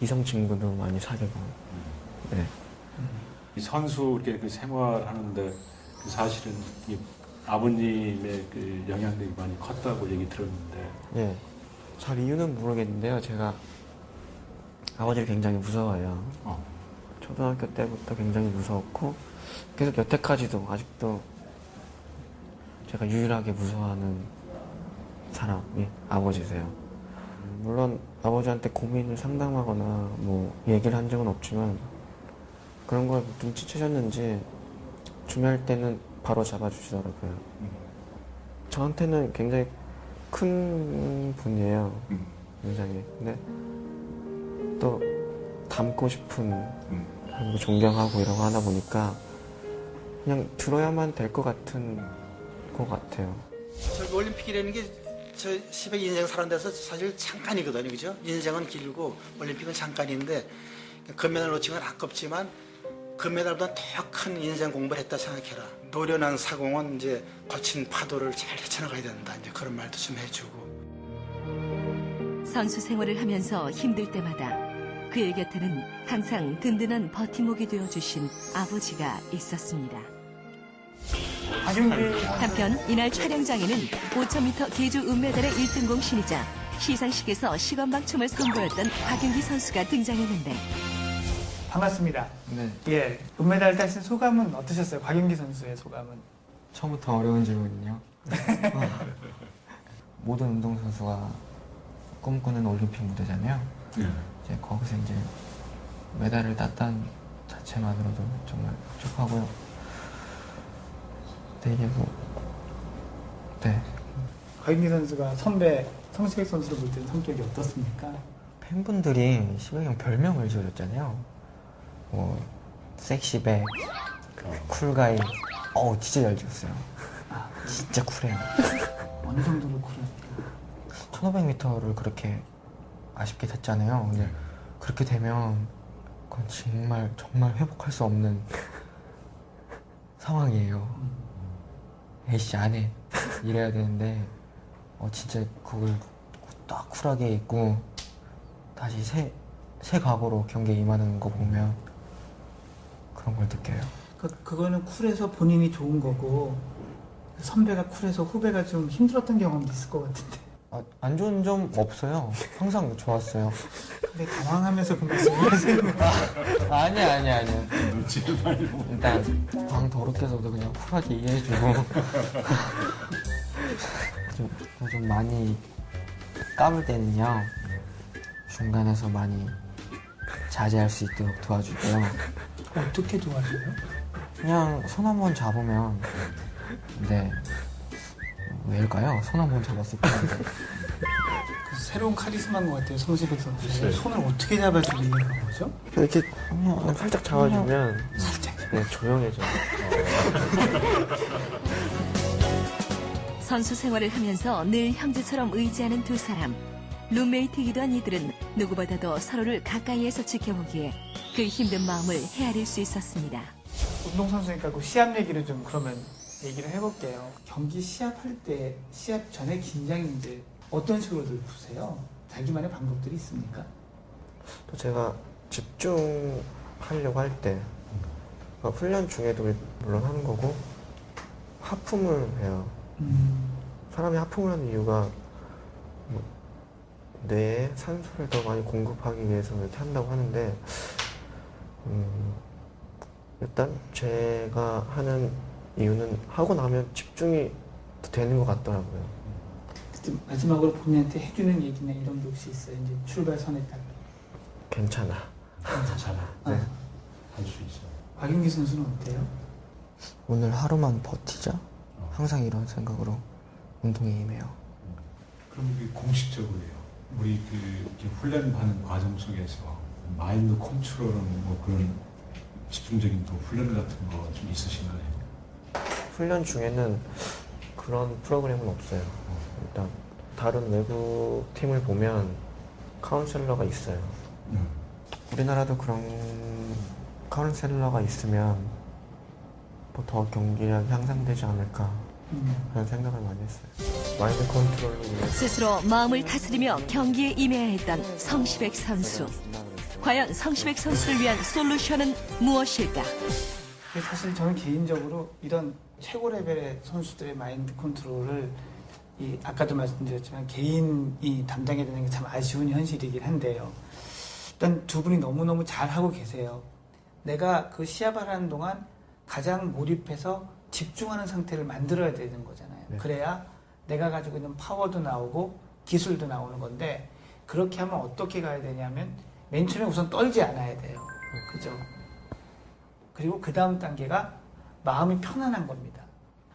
이성 친구도 많이 사귀고 네. 이 선수 이렇게 그 생활하는데 그 사실은 이 아버님의 그 영향력이 많이 컸다고 얘기 들었는데 예. 잘 이유는 모르겠는데요. 제가 아버지를 굉장히 무서워해요. 어. 초등학교 때부터 굉장히 무서웠고 계속 여태까지도 아직도 제가 유일하게 무서워하는 사람이 아버지세요. 물론 아버지한테 고민을 상담하거나 뭐 얘기를 한 적은 없지만 그런 걸 눈치채셨는지 중요할 때는 바로 잡아주시더라고요. 저한테는 굉장히 큰 분이에요. 음. 굉장히. 근데 또 닮고 싶은 존경하고 이러고 하다 보니까 그냥 들어야만 될 것 같은 것 같아요. 저 올림픽이라는 게 저 10의 인생 사는 데서 사실 잠깐이거든요. 그죠? 인생은 길고 올림픽은 잠깐인데 금메달 놓치면 아깝지만 금메달보다 더 큰 인생 공부를 했다 생각해라. 노련한 사공은 이제 거친 파도를 잘 헤쳐나가야 된다. 이제 그런 말도 좀 해주고. 선수 생활을 하면서 힘들 때마다 그의 곁에는 항상 든든한 버팀목이 되어주신 아버지가 있었습니다. 한편 이날 촬영장에는 5000m 계주 은메달의 1등 공 신이자 시상식에서 시건방 춤을 선보였던 박윤기 선수가 등장했는데 반갑습니다. 네. 예, 은메달 따신 소감은 어떠셨어요? 박윤기 선수의 소감은? 처음부터 어려운 질문이요. 모든 운동선수가 꿈꾸는 올림픽 무대잖아요. 이제 거기서 이제 메달을 땄다는 자체만으로도 정말 축하고요. 이게 뭐, 네. 박윤기 선수가 선배 성시백 선수를 볼 때는 성격이 어떻습니까? 팬분들이 시백 형 별명을 지어줬잖아요. 뭐, 섹시백, 쿨가이. 어우, 진짜 잘 지었어요. 진짜 쿨해요. 어느 정도로 쿨해요? 1500m를 그렇게 아쉽게 됐잖아요. 근데 그렇게 되면 그건 정말 정말 회복할 수 없는 상황이에요. 에이씨 안 해 이래야 되는데 어 진짜 그걸 딱 쿨하게 입고 다시 새, 새 각오로 경기에 임하는 거 보면 그런 걸 느껴요. 그, 그거는 쿨해서 본인이 좋은 거고 선배가 쿨해서 후배가 좀 힘들었던 경험도 있을 것 같은데 아, 안 좋은 점 없어요. 항상 좋았어요. 근데 당황하면서 그 말씀을 하세요 아니 아니 아니. 눈치를 보고 일단 방 더럽게 해서도 그냥 쿨하게 이해해주고 좀, 좀 많이 까불 때는요 중간에서 많이 자제할 수 있도록 도와주고요 어떻게 도와줘요? 그냥 손 한 번 잡으면 네 왜일까요? 손 한 번 잡았을 때그 새로운 카리스마인 것 같아요 성시백 선수 손을 어떻게 잡아주는 뭐죠? 이렇게 그냥 살짝 잡아주면 살짝 네, 조용해져요 선수 생활을 하면서 늘 형제처럼 의지하는 두 사람. 룸메이트이기도 한 이들은 누구보다도 서로를 가까이에서 지켜보기에 그 힘든 마음을 헤아릴 수 있었습니다. 운동선수니까 그 시합 얘기를 좀 그러면 얘기를 해볼게요. 경기 시합할 때 시합 전에 이제 어떤 식으로들 푸세요? 자기만의 방법들이 있습니까? 또 제가 집중하려고 할 때 훈련 중에도 물론 하는 거고 하품을 해요. 음, 사람이 하품을 하는 이유가 뭐 뇌에 산소를 더 많이 공급하기 위해서 이렇게 한다고 하는데 음, 일단 제가 하는 이유는 하고 나면 집중이 더 되는 것 같더라고요. 그때 마지막으로 본인한테 해주는 얘기나 이런 게 혹시 있어요? 이제 출발선에 딱. 괜찮아. 괜찮아 아, 네. 할수 있어 박윤기 선수는 어때요? 오늘 하루만 버티자. 항상 이런 생각으로 운동에 임해요. 그럼 이게 공식적으로 해요 우리 그 훈련하는 과정 속에서 마인드 컨트롤은 뭐 그런 집중적인 또 훈련 같은 거 좀 있으신가요? 훈련 중에는 그런 프로그램은 없어요. 일단 다른 외국 팀을 보면 카운셀러가 있어요. 음. 우리나라도 그런 카운셀러가 있으면 뭐더 경기력이 향상되지 않을까 음. 그런 생각을 많이 했어요. 마인드 컨트롤을 위해서 스스로 마음을 다스리며 경기에 임해야 했던 성시백 선수. 과연 성시백 선수를 위한 솔루션은 무엇일까? 사실 저는 개인적으로 이런 최고 레벨의 선수들의 마인드 컨트롤을 이 아까도 말씀드렸지만 개인이 담당해야 되는 게 참 아쉬운 현실이긴 한데요. 일단 두 분이 너무너무 잘하고 계세요. 내가 그 시합을 하는 동안 가장 몰입해서 집중하는 상태를 만들어야 되는 거잖아요. 네. 그래야 내가 가지고 있는 파워도 나오고 기술도 나오는 건데 그렇게 하면 어떻게 가야 되냐면 맨 처음에 우선 떨지 않아야 돼요. 그죠? 그리고 그 다음 단계가 마음이 편안한 겁니다.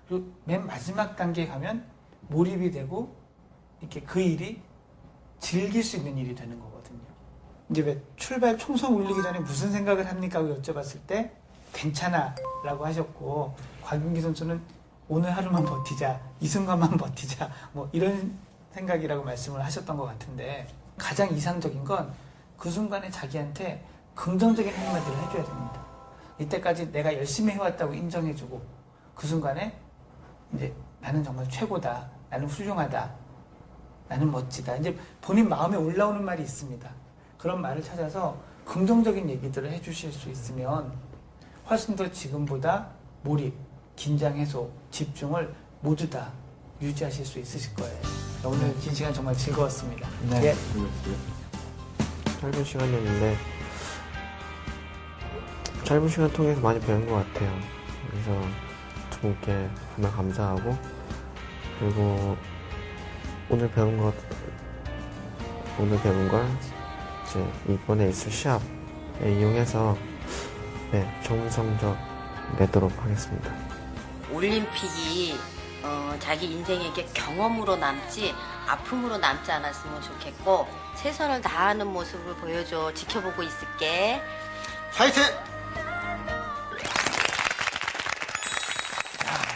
그리고 맨 마지막 단계에 가면 몰입이 되고 이렇게 그 일이 즐길 수 있는 일이 되는 거거든요. 이제 왜 출발 총성 울리기 전에 무슨 생각을 합니까? 하고 여쭤봤을 때 괜찮아 라고 하셨고 곽윤기 선수는 오늘 하루만 버티자 이 순간만 버티자 뭐 이런 생각이라고 말씀을 하셨던 것 같은데 가장 이상적인 건 그 순간에 자기한테 긍정적인 한마디를 해줘야 됩니다. 이때까지 내가 열심히 해왔다고 인정해주고 그 순간에 이제 나는 정말 최고다. 나는 훌륭하다. 나는 멋지다. 이제 본인 마음에 올라오는 말이 있습니다. 그런 말을 찾아서 긍정적인 얘기들을 해주실 수 있으면 훨씬 더 지금보다 몰입, 긴장 해소, 집중을 모두 다 유지하실 수 있으실 거예요. 오늘 긴 시간 정말 즐거웠습니다. 네. 예. 짧은 시간이었는데 짧은 시간 통해서 많이 배운 것 같아요. 그래서 두 분께 정말 감사하고 그리고 오늘 배운 것 오늘 배운 걸 이제 이번에 있을 시합에 이용해서 네, 좋은 성적 내도록 하겠습니다. 올림픽이 어, 자기 인생에게 경험으로 남지 아픔으로 남지 않았으면 좋겠고 최선을 다하는 모습을 보여줘 지켜보고 있을게. 화이팅!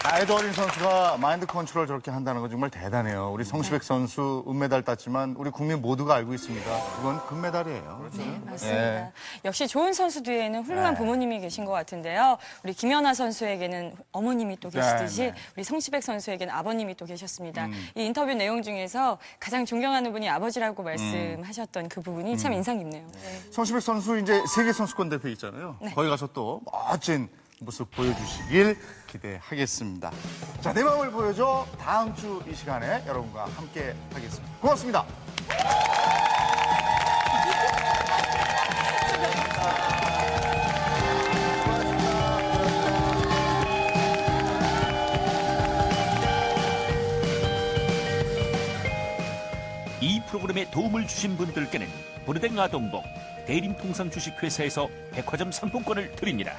나이도 어린 선수가 마인드 컨트롤 저렇게 한다는 건 정말 대단해요. 우리 성시백 선수 은메달 땄지만 우리 국민 모두가 알고 있습니다. 그건 금메달이에요. 네, 맞습니다. 예. 역시 좋은 선수 뒤에는 훌륭한 네. 부모님이 계신 것 같은데요. 우리 김연아 선수에게는 어머님이 또 계시듯이 네, 네. 우리 성시백 선수에게는 아버님이 또 계셨습니다. 음. 이 인터뷰 내용 중에서 가장 존경하는 분이 아버지라고 말씀하셨던 그 부분이 음. 참 인상 깊네요. 네. 성시백 선수 이제 세계 선수권 대회 있잖아요. 네. 거기 가서 또 멋진 모습 보여주시길 기대하겠습니다. 자, 내 마음을 보여줘. 다음 주 이 시간에 여러분과 함께 하겠습니다. 고맙습니다. 이 프로그램에 도움을 주신 분들께는 보르댕 아동복 대림통상 주식회사에서 백화점 상품권을 드립니다.